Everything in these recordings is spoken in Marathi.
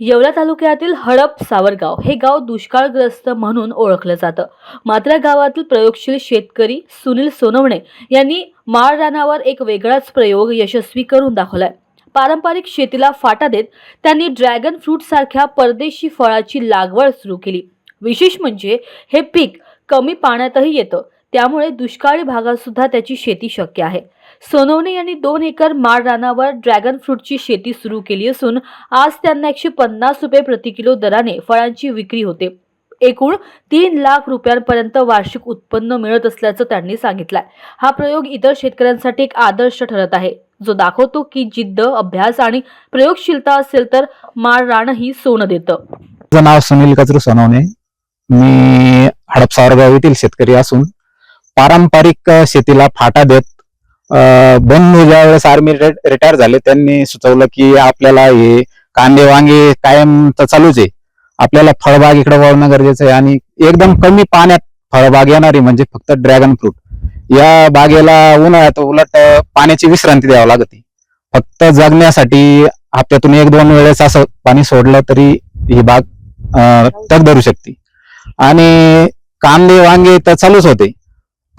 येवला तालुक्यातील हडप सावरगाव हे गाव दुष्काळग्रस्त म्हणून ओळखलं जातं. मात्र गावातील प्रयोगशील शेतकरी सुनील सोनवणे यांनी माळ रानावर एक वेगळाच प्रयोग यशस्वी करून दाखवलाय. पारंपरिक शेतीला फाटा देत त्यांनी ड्रॅगन फ्रूट सारख्या परदेशी फळाची लागवड सुरू केली. विशेष म्हणजे हे पीक कमी पाण्यातही येतं. त्यामुळे दुष्काळी भागात सुद्धा त्याची शेती शक्य आहे. सोनवणे यांनी दोन एकर माळ रानावर ड्रॅगन फ्रूटची शेती सुरू केली असून आज त्यांना एकशे पन्नास रुपये प्रति किलो दराने फळांची विक्री होते. एकूण तीन लाख रुपयांपर्यंत वार्षिक उत्पन्न मिळत असल्याचं त्यांनी सांगितलंय. हा प्रयोग इतर शेतकऱ्यांसाठी एक आदर्श ठरत आहे. जो दाखवतो की जिद्द अभ्यास आणि प्रयोगशीलता असेल तर माळ रानही सोनं देतं. माझं नाव सुनील कचरू सोनवणे. मी हडपसावरगाव येथील शेतकरी असून पारंपरिक शेतीला फाटा देत बंधू ज्या वेळेस आर्मी रिटायर झाले त्यांनी सुचवलं की आपल्याला हे कांदे वांगे कायम तर चालूच आहे. आपल्याला फळबाग इकडे वळणं गरजेचं आहे आणि एकदम कमी पाण्यात फळबाग येणारी म्हणजे फक्त ड्रॅगन फ्रूट या बागेला उन्हाळ्यात उलट पाण्याची विश्रांती द्यावी लागते. फक्त जगण्यासाठी हप्त्यातून एक दोन वेळेस असं पाणी सोडलं तरी ही बाग तग धरू शकते. आणि कांदे वांगे तर चालूच होते.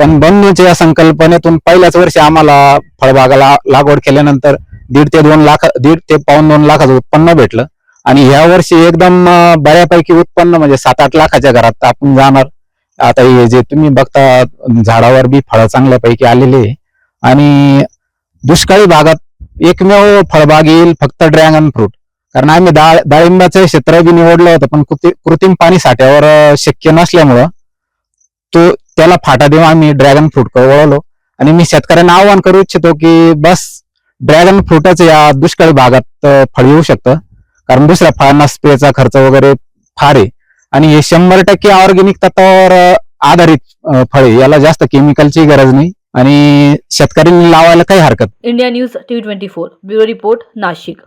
पण बनण्याच्या या संकल्पनेतून पहिल्याच वर्षी आम्हाला फळबागाला लागवड केल्यानंतर दीड ते दोन लाख दीड ते पाऊन दोन लाखाचं उत्पन्न भेटलं. आणि ह्या वर्षी एकदम बऱ्यापैकी उत्पन्न म्हणजे सात आठ लाखाच्या घरात आपण जाणार. आता हे जे तुम्ही बघता झाडावर बी फळं चांगल्यापैकी आलेली आहे. आणि दुष्काळी भागात एकमेव फळबाग येईल फक्त ड्रॅगन फ्रूट. कारण आम्ही डाळ डाळिंबाचं क्षेत्र बी निवडलं होतं पण कृत्रिम पाणी साठ्यावर शक्य नसल्यामुळं तो त्याला फाटा देऊन आम्ही ड्रॅगन फ्रूट वळवलो आणि मी शेतकऱ्यांना आव्हान करू इच्छितो की बस ड्रॅगन फ्रूटच या दुष्काळी भागात फळ येऊ शकतं. कारण दुसऱ्या फळांना स्प्रेचा खर्च वगैरे फार आहे. आणि हे शंभर टक्के ऑर्गेनिक तत्वावर आधारित फळे फळ याला जास्त केमिकलची गरज नाही. आणि शेतकऱ्यांनी लावायला काही हरकत India news T twenty four bureau report Nashik.